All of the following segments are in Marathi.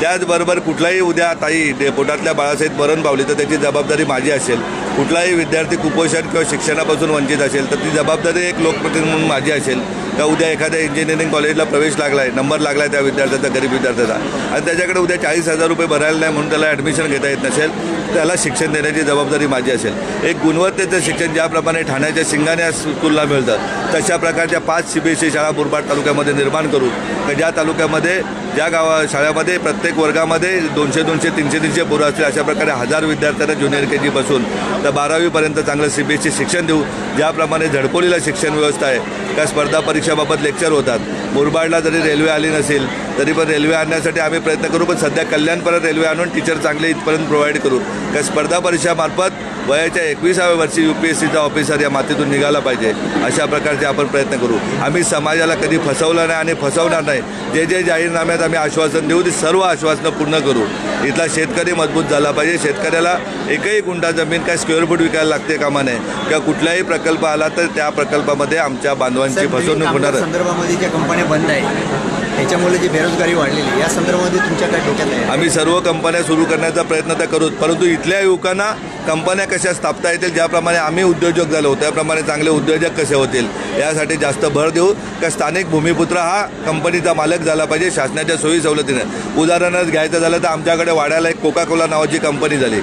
त्याचबरोबर कुठलाही उद्या ताई डे- पोटातल्या बाळासहित मरण पावली तर त्याची जबाबदारी माझी असेल. कुठलाही विद्यार्थी कुपोषण किंवा शिक्षणापासून वंचित असेल तर ती जबाबदारी एक लोकप्रतिनिधी म्हणून माझी असेल. का उद्या एखाद्या इंजिनिअरिंग कॉलेजला प्रवेश लागला आहे नंबर लागला आहे त्या विद्यार्थ्याचा गरीब विद्यार्थ्याचा. आणि त्याच्याकडे उद्या चाळीस हजार रुपये भरायला नाही म्हणून त्याला ॲडमिशन घेता येत नसेल त्याला शिक्षण देण्याची जबाबदारी माझी असेल. एक गुणवत्तेचं शिक्षण ज्याप्रमाणे ठाण्याच्या शिंगाण्या स्कूलला मिळतं तशा प्रकारच्या पाच सी बी एस सी शाळा मुरबाड तालुक्यामध्ये निर्माण करू का ज्या तालुक्यामध्ये ज्या गावा शाळेमध्ये प्रत्येक वर्गामध्ये दोनशे दोनशे तीनशे तीनशे पोरं असतील अशा प्रकारे हजार विद्यार्थ्यांना ज्युनियर के जी बसून तर बारावीपर्यंत चांगलं सी बी एस सी शिक्षण देऊ ज्याप्रमाणे झडपोलीला शिक्षण व्यवस्था आहे त्या स्पर्धा परीक्षा परीक्षाबाबत लेक्चर होतात. मुरबाडला जरी रेल्वे आली नसेल तरी पण रेल्वे आणण्यासाठी आम्ही प्रयत्न करू पण सध्या कल्याणपर्यंत रेल्वे आणून टीचर चांगले इथपर्यंत प्रोव्हाइड करू. का स्पर्धा परीक्षामार्फत वयाच्या एकविसाव्या वर्षी यू पी एस सीचा ऑफिसर या मातीतून निघाला पाहिजे अशा प्रकारचे आपण प्रयत्न करू. आम्ही समाजाला कधी फसवलं नाही आणि फसवणार नाही. जे जे जाहीरनाम्यात आम्ही आश्वासन देऊ ती सर्व आश्वासनं पूर्ण करू. इथला शेतकरी मजबूत झाला पाहिजे. शेतकऱ्याला एकही गुंठा जमीन काय स्क्वेअर फूट विकायला लागते कामा नये किंवा कुठलाही प्रकल्प आला तर त्या प्रकल्पामध्ये आमच्या बांधवांची फसवणूक होणार संदर्भामध्ये ज्या कंपन्या बंद आहेत त्याच्यामुळे जी बेरोजगारी वाढलेली आहे, या संदर्भामध्ये तुमच्या काय डोक्यात आहे? आम्ही सर्व कंपन्या सुरू करण्याचा प्रयत्न तर करूच परंतु इथल्या युवकांना कंपन्या कशा स्थापता येतील ज्याप्रमाणे आम्ही उद्योजक झालो त्याप्रमाणे चांगले उद्योजक कसे होतील यासाठी जास्त भर देऊ. का स्थानिक भूमिपुत्र हा कंपनीचा मालक झाला पाहिजे शासनाच्या सोयी सवलतीने. उदाहरणच घ्यायचं झालं तर आमच्याकडे वाड्याला एक कोका कोला नावाची कंपनी झाली.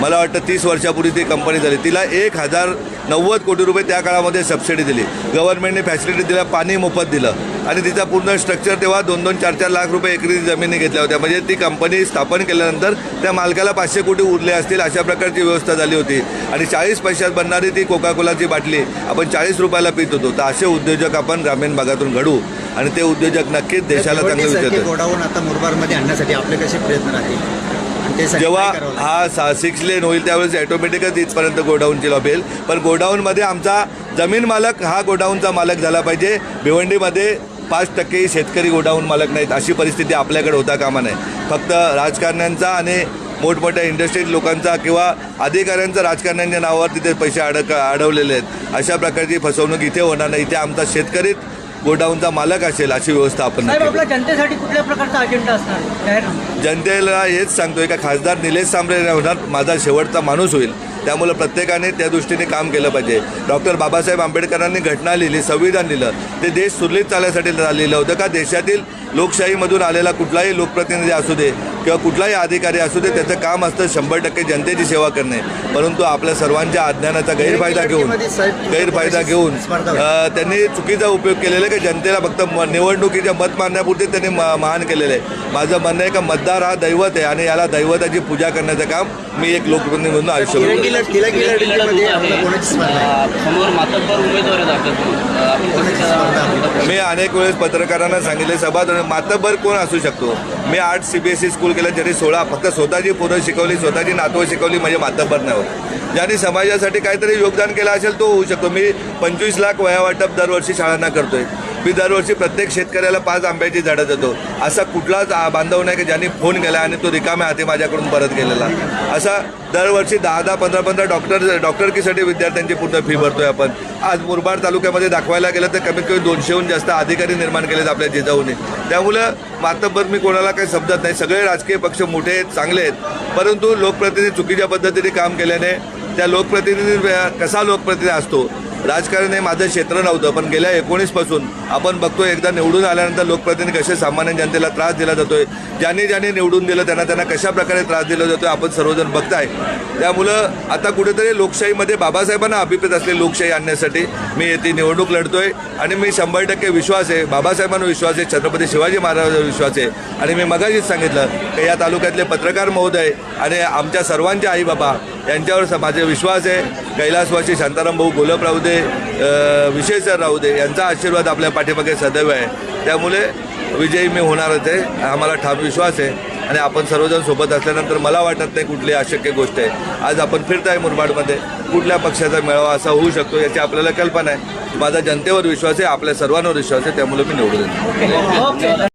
मला वाटतं तीस वर्षापूर्वी ती कंपनी झाली. तिला एक हजार नव्वद कोटी रुपये त्या काळामध्ये सबसिडी दिली. गव्हर्नमेंटने फॅसिलिटी दिल्या पाणी मोफत दिलं. आणि तिचा पूर्ण स्ट्रक्चर तेव्हा दोन दोन चार चार लाख रुपये एकरी जमिनी घेतल्या होत्या. म्हणजे ती कंपनी स्थापन केल्यानंतर त्या मालकाला पाचशे कोटी उरले असतील अशा प्रकारची व्यवस्था झाली होती. आणि चाळीस पैशात बनणारी ती कोका कोलाची बाटली आपण चाळीस रुपयाला पित होतो. तर असे उद्योजक आपण ग्रामीण भागातून घडू. आणि ते उद्योजक नक्कीच देशाला चांगले विचारतात. गोडाऊन आता मुरबाडमध्ये आणण्यासाठी आपले कसे प्रयत्न राहतील? जेव्हा? हा सा सिक्स लेन होईल त्यावेळेस ऑटोमॅटिकच इथपर्यंत गोडाऊनची लॉबेल पण गोडाऊनमध्ये आमचा जमीन मालक हा गोडाऊनचा मालक झाला पाहिजे. भिवंडीमध्ये पाच टक्के शेतकरी गोडाऊन मालक नाहीत अशी परिस्थिती आपल्याकडे होता कामा नये. फक्त राजकारण्यांचा आणि मोठमोठ्या इंडस्ट्रीज लोकांचा किंवा अधिकाऱ्यांचा राजकारण्यांच्या नावावर तिथे पैसे अडक अडवलेले आहेत. अशा प्रकारची फसवणूक इथे होणार नाही. इथे आमचा शेतकरीच गोडाऊनचा मालक असेल अशी व्यवस्था आपण साहेब जनतेसाठी कुठल्या प्रकारचा अजेंडा असणार? जाहीरनामा जनतेला हेच सांगतोय का खासदार निलेश सांबरे होणार माझा शेवटचा माणूस होईल. त्यामुळं प्रत्येकाने त्या दृष्टीने काम केलं पाहिजे. डॉक्टर बाबासाहेब आंबेडकरांनी घटना लिहिली संविधान लिहिलं. ते देश सुरळीत चालण्यासाठी लिहिलं होतं का? देशातील लोकशाहीमधून आलेला कुठलाही लोकप्रतिनिधी असू दे किंवा कुठलाही अधिकारी असू दे त्याचं काम असतं शंभर टक्के जनतेची सेवा करणे. परंतु आपल्या सर्वांच्या अज्ञानाचा गैरफायदा घेऊन गैरफायदा घेऊन त्यांनी चुकीचा उपयोग केलेला आहे की? जनतेला फक्त म- निवडणुकीच्या मत मारण्यापुरते त्यांनी महान केलेलं आहे. माझं म्हणणं आहे का मतदार हा दैवत आहे आणि याला दैवताची पूजा करण्याचं काम मी एक लोकप्रतिनिधी म्हणून आयुष्य समोर मातब्बर उमेदवार? मी अनेक वेळेस पत्रकारांना सांगितले सभा मातब्बर कोण असू शकतो? मी आठ C B S E school केलं ज्यांनी सोळा फक्त स्वतःची पोरं शिकवली स्वतःची नातवं शिकवली म्हणजे मातब्बर नाही होत. ज्यांनी समाजासाठी काहीतरी योगदान केलं असेल तो होऊ शकतो. मी पंचवीस लाख वया वाटप दरवर्षी शाळांना करतोय. मी दरवर्षी प्रत्येक शेतकऱ्याला पाच आंब्याची झाडं देतो. असा कुठलाच बांधव नाही की ज्यांनी फोन केला आणि तो रिकाम्या हाती माझ्याकडून परत गेलेला. असा दरवर्षी दहा दहा पंधरा पंधरा डॉक्टर डॉक्टरकीसाठी विद्यार्थ्यांची पूर्ण फी भरतोय आपण. आज मुरबाड तालुक्यामध्ये दाखवायला गेलं तर कमीत कमी दोनशेहून जास्त अधिकारी निर्माण केलेत आपल्या जिजाऊने. त्यामुळं मातब्बर मी कोणाला काही समजत नाही. सगळे राजकीय पक्ष मोठे आहेत चांगले आहेत. परंतु लोकप्रतिनिधी चुकीच्या पद्धतीने काम केल्याने त्या लोकप्रतिनिधी कसा लोकप्रतिनिधी असतो? राजकारण हे माझं क्षेत्र नव्हतं पण गेल्या एकोणीसपासून आपण बघतोय एकदा निवडून आल्यानंतर लोकप्रतिनिधी कसे सामान्य जनतेला त्रास दिला जातोय ज्यांनी ज्यांनी निवडून दिलं त्यांना त्यांना कशा प्रकारे त्रास दिला जातोय आपण सर्वजण बघताय. त्यामुळं आता कुठेतरी लोकशाहीमध्ये बाबासाहेबांना अभिप्रेत असलेली लोकशाही आणण्यासाठी मी येथे निवडणूक लढतोय आणि मी शंभर टक्के विश्वास आहे बाबासाहेबांवर विश्वास आहे छत्रपती शिवाजी महाराजांवर विश्वास आहे. आणि मी मगाशीच सांगितलं की या तालुक्यातले पत्रकार महोदय आणि आमच्या सर्वांचे आई बाबा यांच्यावर स- माझे विश्वास आहे. कैलासवासी शांताराम भाऊ गोलप राहू दे अ, सर राहू दे यांचा आशीर्वाद आपल्या पाठीमागे सदैव आहे. त्यामुळे विजयी मी होणारच आहे. आम्हाला ठाम विश्वास आहे. आणि आपण सर्वजण सोबत असल्यानंतर मला वाटत नाही कुठली अशक्य गोष्ट आहे. आज आपण फिरताय मुरबाडमध्ये. कुठल्या पक्षाचा मेळावा असा होऊ शकतो याची आपल्याला कल्पना आहे. माझा जनतेवर विश्वास आहे आपल्या सर्वांवर विश्वास आहे त्यामुळे मी निवडून